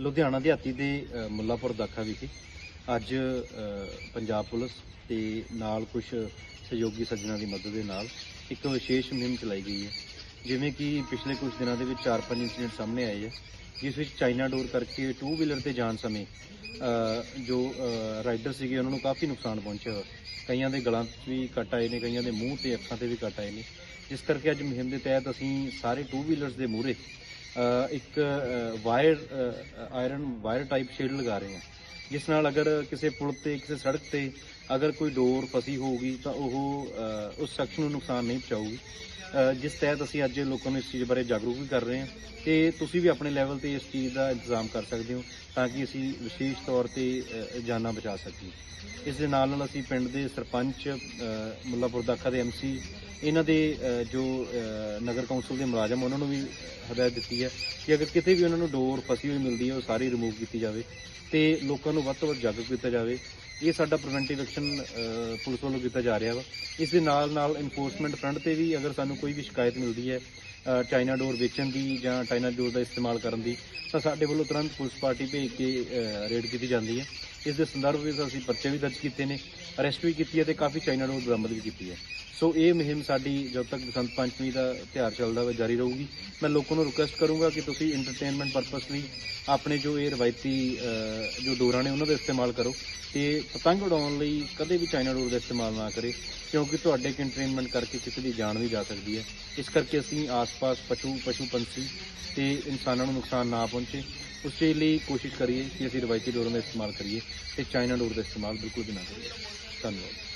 ਲੁਧਿਆਣਾ ਦਿਹਾਤੀ ਦੇ ਮੁੱਲਾਪੁਰ ਦਾਖਾ ਵਿਖੇ ਅੱਜ ਪੰਜਾਬ ਪੁਲਿਸ ਤੇ ਨਾਲ ਕੁਝ ਸਹਿਯੋਗੀ ਸੱਜਣਾ ਦੀ ਮਦਦ ਦੇ ਨਾਲ ਇੱਕ ਵਿਸ਼ੇਸ਼ ਮੁਹਿੰਮ ਚਲਾਈ ਗਈ ਹੈ ਜਿਵੇਂ ਕਿ ਪਿਛਲੇ ਕੁਝ ਦਿਨਾਂ ਦੇ ਵਿੱਚ 4-5 ਇਨਸੀਡੈਂਟ ਸਾਹਮਣੇ ਆਏ ਹੈ, ਜਿਸ ਵਿੱਚ ਚਾਈਨਾ ਡੋਰ ਕਰਕੇ ਟੂ ਵੀਲਰ ਤੇ ਜਾਣ ਸਮੇਂ ਜੋ ਰਾਈਡਰ ਸੀਗੇ ਉਹਨਾਂ ਨੂੰ ਕਾਫੀ ਨੁਕਸਾਨ ਪਹੁੰਚਿਆ ਹੋਇਆ। ਕਈਆਂ ਦੇ ਗਲਾਂ 'ਚ ਵੀ ਕੱਟ ਆਏ ਨੇ, ਕਈਆਂ ਦੇ ਮੂੰਹ ਤੇ ਅੱਖਾਂ ਤੇ ਵੀ ਕੱਟ ਆਏ ਨੇ ਜਿਸ ਕਰਕੇ ਅੱਜ ਮੁਹਿੰਮ ਦੇ ਤਹਿਤ ਅਸੀਂ ਸਾਰੇ ਟੂ ਵੀਲਰਸ ਦੇ ਮੂਹਰੇ ਇੱਕ wire iron wire type shade ਲਗਾ ਰਹੇ ਹਾਂ। ਜਿਸ ਨਾਲ ਅਗਰ ਕਿਸੇ ਪੁਲ ਤੇ, ਕਿਸੇ ਸੜਕ ਤੇ ਅਗਰ ਕੋਈ ਡੋਰ ਫਸੀ ਹੋਊਗੀ ਤਾਂ ਉਹ ਉਸ ਸ਼ਖਸ ਨੂੰ ਨੁਕਸਾਨ ਨਹੀਂ ਪਹੁੰਚਾਊਗੀ। ਜਿਸ ਤਹਿਤ ਅਸੀਂ ਅੱਜ ਲੋਕਾਂ ਨੂੰ ਇਸ ਚੀਜ਼ ਬਾਰੇ ਜਾਗਰੂਕ ਵੀ ਕਰ ਰਹੇ ਹਾਂ ਤੇ ਤੁਸੀਂ ਵੀ ਆਪਣੇ ਲੈਵਲ ਤੇ ਇਸ ਚੀਜ਼ ਦਾ ਇੰਤਜ਼ਾਮ ਕਰ ਸਕਦੇ ਹੋ ਤਾਂ ਕਿ ਅਸੀਂ ਵਿਸ਼ੇਸ਼ ਤੌਰ ਤੇ ਜਾਨਾਂ ਬਚਾ ਸਕੀਏ। ਇਸ ਦੇ ਨਾਲ ਨਾਲ ਅਸੀਂ ਪਿੰਡ ਦੇ ਸਰਪੰਚ ਮੁੱਲਾਪੁਰ ਦਾਖਾ ਦੇ ਐਮਸੀ ਇਹਨਾਂ ਦੇ ਜੋ ਨਗਰ ਕੌਂਸਲ ਦੇ ਮੁਲਾਜ਼ਮ, ਉਹਨਾਂ ਨੂੰ ਵੀ ਹਦਾਇਤ ਦਿੱਤੀ ਹੈ ਕਿ ਅਗਰ ਕਿਤੇ ਵੀ ਉਹਨਾਂ ਨੂੰ ਡੋਰ ਫਸੀ ਹੋਈ ਮਿਲਦੀ ਹੈ, ਉਹ ਸਾਰੀ ਰਿਮੂਵ ਕੀਤੀ ਜਾਵੇ ਤੇ ਲੋਕਾਂ ਨੂੰ ਵੱਧ ਤੋਂ ਵੱਧ ਜਾਗਰੂਕ ਕੀਤਾ ਜਾਵੇ। ਇਹ ਸਾਡਾ ਪ੍ਰੀਵੈਂਟਿਵ ਐਕਸ਼ਨ ਪੁਲਿਸ ਵੱਲੋਂ ਕੀਤਾ ਜਾ ਰਿਹਾ ਵਾ। ਇਸ ਦੇ ਨਾਲ ਨਾਲ ਇਨਫੋਰਸਮੈਂਟ ਫਰੰਟ ਤੇ ਵੀ ਅਗਰ ਸਾਨੂੰ ਕੋਈ ਵੀ ਸ਼ਿਕਾਇਤ ਮਿਲਦੀ ਹੈ ਚਾਈਨਾ ਡੋਰ ਵੇਚਣ ਦੀ ਜਾਂ ਚਾਈਨਾ ਡੋਰ ਦਾ ਇਸਤੇਮਾਲ ਕਰਨ ਦੀ, ਤਾਂ ਸਾਡੇ ਵੱਲੋਂ ਤੁਰੰਤ ਪੁਲਿਸ ਪਾਰਟੀ ਭੇਜ ਕੇ ਰੇਡ ਕੀਤੀ ਜਾਂਦੀ ਹੈ। ਇਸ ਦੇ ਸੰਦਰਭ ਵਿੱਚ ਅਸੀਂ ਪਰਚੇ ਵੀ ਦਰਜ ਕੀਤੇ ਨੇ, ਅਰੈਸਟ ਵੀ ਕੀਤੀ ਹੈ ਤੇ ਕਾਫੀ ਚਾਈਨਾ ਡੋਰ ਬਰਾਮਦ ਵੀ ਕੀਤੀ ਹੈ। ਸੋ ਇਹ ਮੁਹਿੰਮ ਸਾਡੀ ਜਦ ਤੱਕ ਬਸੰਤ ਪੰਚਮੀ ਦਾ ਤਿਉਹਾਰ ਚੱਲਦਾ ਹੋਵੇ ਜਾਰੀ ਰਹੂਗੀ। ਮੈਂ ਲੋਕਾਂ ਨੂੰ ਰਿਕੁਐਸਟ ਕਰੂੰਗਾ ਕਿ ਤੁਸੀਂ ਐਂਟਰਟੇਨਮੈਂਟ ਪਰਪਸ ਲਈ ਆਪਣੇ ਜੋ ਇਹ ਰਵਾਇਤੀ ਜੋ ਡੋਰਾਂ ਨੇ ਉਹਨਾਂ ਦਾ ਇਸਤੇਮਾਲ ਕਰੋ ਤੇ ਪਤੰਗ ਉਡਾਉਣ ਲਈ ਕਦੇ ਵੀ ਚਾਈਨਾ ਡੋਰ ਦਾ ਇਸਤੇਮਾਲ ਨਾ ਕਰੇ, ਕਿਉਂਕਿ ਤੁਹਾਡੇ ਕੰਟੇਨਮੈਂਟ ਕਰਕੇ ਕਿਸੇ ਦੀ ਜਾਨ ਵੀ ਜਾ ਸਕਦੀ ਹੈ। ਇਸ ਕਰਕੇ ਅਸੀਂ ਆਸ ਆਸ-ਪਾਸ ਪਸ਼ੂ ਪਸ਼ੂ ਪੰਛੀ ਤੇ ਇਨਸਾਨਾਂ ਨੂੰ ਨੁਕਸਾਨ ਨਾ ਪਹੁੰਚੇ, ਉਸ ਦੇ ਲਈ ਕੋਸ਼ਿਸ਼ ਕਰੀਏ ਕਿ ਅਸੀਂ ਰਵਾਇਤੀ ਡੋਰਾਂ ਦਾ ਇਸਤੇਮਾਲ ਕਰੀਏ ਤੇ ਚਾਈਨਾ ਡੋਰ ਦਾ ਇਸਤੇਮਾਲ ਬਿਲਕੁਲ ਵੀ ਨਾ ਕਰੀਏ। ਧੰਨਵਾਦ।